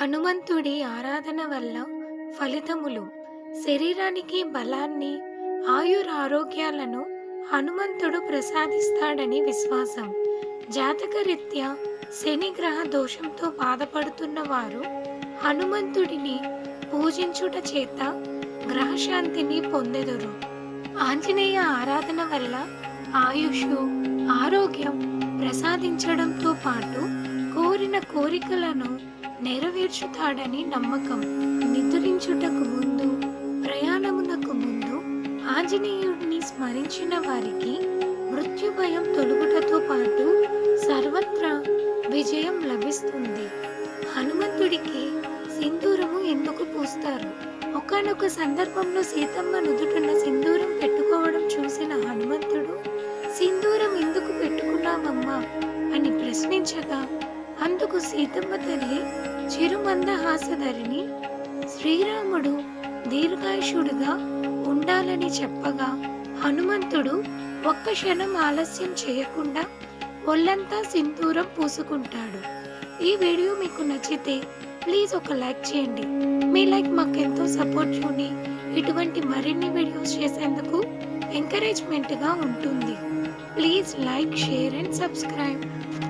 హనుమంతుడి ఆరాధన వల్ల ఫలితములు. శరీరానికి బలాన్ని ఆయురారోగ్యాలను హనుమంతుడు ప్రసాదిస్తాడని విశ్వాసం. జాతకరీత్యా శని గ్రహ దోషంతో బాధపడుతున్న వారు హనుమంతుడిని పూజించుట చేత గ్రహశాంతిని పొందెదరు. ఆంజనేయ ఆరాధన వల్ల ఆయుష్ ఆరోగ్యం ప్రసాదించడంతో పాటు కోరిన కోరికలను నెరవేర్చుతాడని నమ్మకం నిద్రించుటకు ముందు ప్రయాణమునకు ముందు ఆంజనేయుడిని స్మరించిన వారికి మృత్యు భయం తొలుగుటతో పాటు సర్వత్రా విజయం లభిస్తుంది. హనుమంతుడికి సింధూరము ఎందుకు పూస్తారు? ఒకనొక సందర్భంలో సీతమ్మ నుదుటున్న సింధూరం పెట్టుకోవడం చూసిన హనుమంతుడు సింధూరం ఎందుకు పెట్టుకున్నామమ్మా అని ప్రశ్నించగా అందుకు సీతమ్మ తల్లి చిరుమందహాసధరిని శ్రీరాముడు దీర్ఘాయుషుడుగా ఉండాలని చెప్పగా హనుమంతుడు ఒక్క క్షణం ఆలస్యం చేయకుండా ఒళ్ళంతా సింధూరం పూసుకుంటాడు. ఈ వీడియో మీకు నచ్చితే ప్లీజ్ ఒక లైక్ చేయండి. మీ లైక్ మాకు ఎంతో సపోర్ట్ చూని ఇటువంటి మరిన్ని వీడియోస్ చేసేందుకు ఎంకరేజ్మెంట్గా ఉంటుంది. Please like share and subscribe.